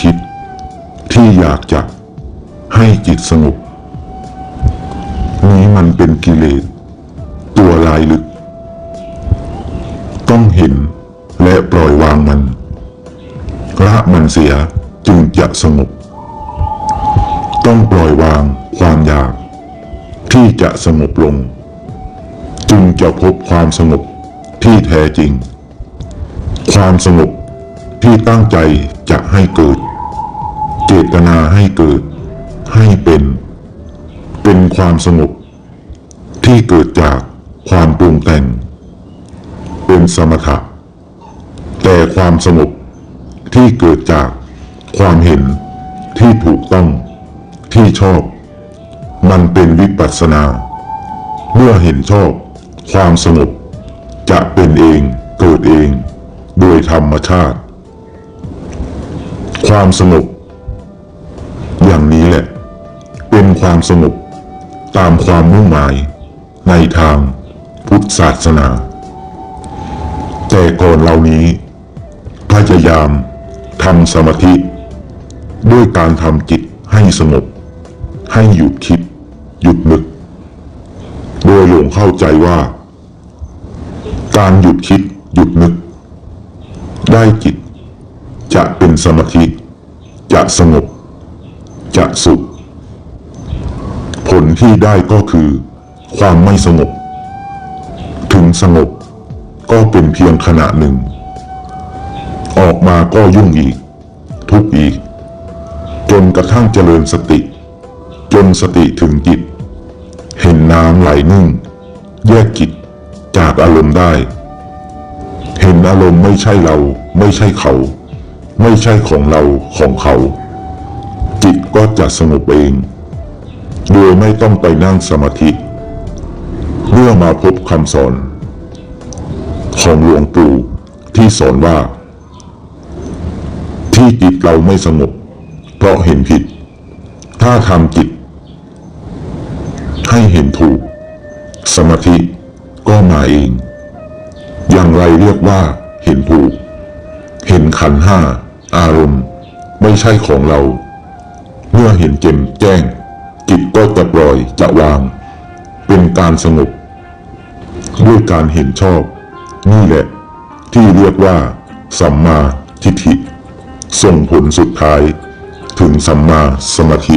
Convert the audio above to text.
คิดที่อยากจะให้จิตสงบ นี้มันเป็นกิเลส ตัวลายลึก ต้องเห็นและปล่อยวางมันละมันเสียจึงจะสงบ ต้องปล่อยวางความอยาก ที่จะสงบลง จึงจะพบความสงบที่แท้จริง ความสงบที่ตั้งใจจะให้เกิด ตนาให้เกิด ให้เป็น เป็นความสงบ ที่เกิดจากความปรุงแต่ง เป็นสมถะ แต่ความสงบที่เกิดจากความเห็นที่ถูกต้องที่ชอบ มันเป็นวิปัสสนา เมื่อเห็นชอบความสงบจะเป็นเองเกิดเอง โดยธรรมชาติ ความสงบ อย่างนี้แหละ เป็นความสงบตามความมุ่งหมายในทางพุทธศาสนา แต่ก่อนเหล่านี้ พยายามทำสมาธิ ด้วยการทำจิตให้สงบ ให้หยุดคิด หยุดนึก โดยหลงเข้าใจว่า การหยุดคิดหยุดนึก ได้จิตจะเป็นสมาธิจะสงบ สุข ผลที่ได้ก็คือ ความไม่สงบ ถึงสงบก็เป็นเพียงขณะหนึ่ง ออกมาก็ยุ่งอีก ทุกอีก จนกระทั่งเจริญสติ จนสติถึงจิต เห็นน้ำไหลนิ่ง แยกจิตจากอารมณ์ได้ เห็นอารมณ์ไม่ใช่เรา ไม่ใช่เขา ไม่ใช่ของเราของเขา จิตก็จะสงบเอง โดยไม่ต้องไปนั่งสมาธิ เมื่อมาพบคำสอน ของหลวงปู่ที่สอนว่า ที่จิตเราไม่สงบ เพราะเห็นผิด ถ้าทำจิต ให้เห็นถูก สมาธิก็มาเอง อย่างไรเรียกว่าเห็นถูก เห็นขันห้า อารมณ์ ไม่ใช่ของเรา มื่อเห็นเจมแจ้ง จิตก็จะปล่อยจะวาง เป็นการสงบด้วยการเห็นชอบ นี่แหละ ที่เรียกว่า สัมมาทิฏฐิ ส่งผลสุดท้าย ถึงสัมมาสมาธิ